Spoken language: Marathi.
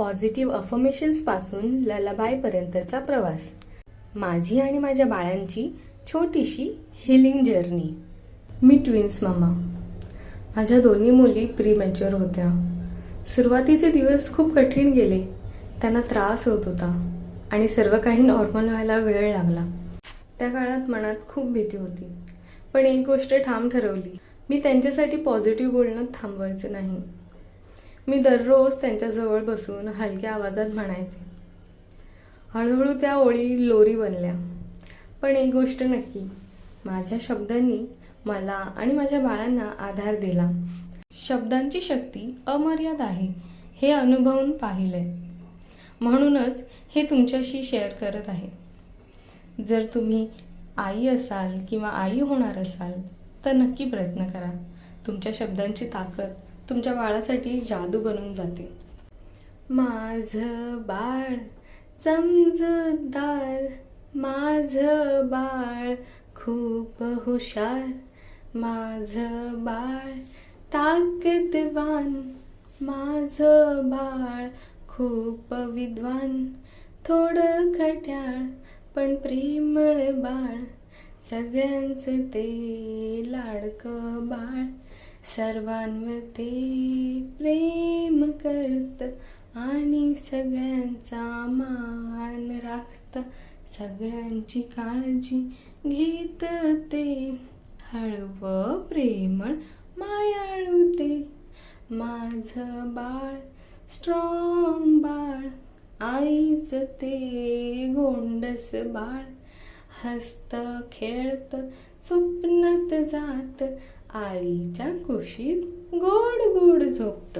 पॉझिटिव्ह अफर्मेशन्सपासून ललाबायपर्यंतचा प्रवास. माझी आणि माझ्या बाळांची छोटीशी हिलिंग जर्नी मी ट्विन्स मामा. माझ्या दोन्ही मुली प्री मॅच्युअर होत्या. सुरुवातीचे दिवस खूप कठीण गेले. त्यांना त्रास होत होता. आणि सर्व काही नॉर्मल व्हायला वेळ लागला. त्या काळात मनात खूप भीती होती. पण एक गोष्ट ठाम ठरवली. मी त्यांच्यासाठी पॉझिटिव्ह बोलणं थांबवायचं नाही. मी दररोज त्यांच्याजवळ बसून हलक्या आवाजात म्हणायचे. हळूहळू त्या ओळी लोरी बनल्या. पण एक गोष्ट नक्की माझ्या शब्दांनी मला आणि माझ्या बाळांना आधार दिला. शब्दांची शक्ती अमर्याद आहे हे अनुभवून पाहिलंय. म्हणूनच हे तुमच्याशी शेअर करत आहे. जर तुम्ही आई असाल किंवा आई होणार असाल तर नक्की प्रयत्न करा. तुमच्या शब्दांची ताकद तुमच्या बाळासाठी जादू बनून जाते. माझं बाळ समजूतदार माझं बाळ खूप हुशार माझं बाळ ताकदवान माझं बाळ खूप विद्वान. थोडं खट्याळ पण प्रेमळ बाळ सगळ्यांचं ते लाडकं बाळ. सर्वांवर ते प्रेम करत आणि सगळ्यांचा मान राखत सगळ्यांची काळजी घेत ते. हळवं प्रेमळ मायाळू ते. माझं बाळ स्ट्रॉंग बाळ आईच ते. गोंडस बाळ हसत खेळत स्वप्नात जात. आईच्या कुशीत गोड गोड झोपत.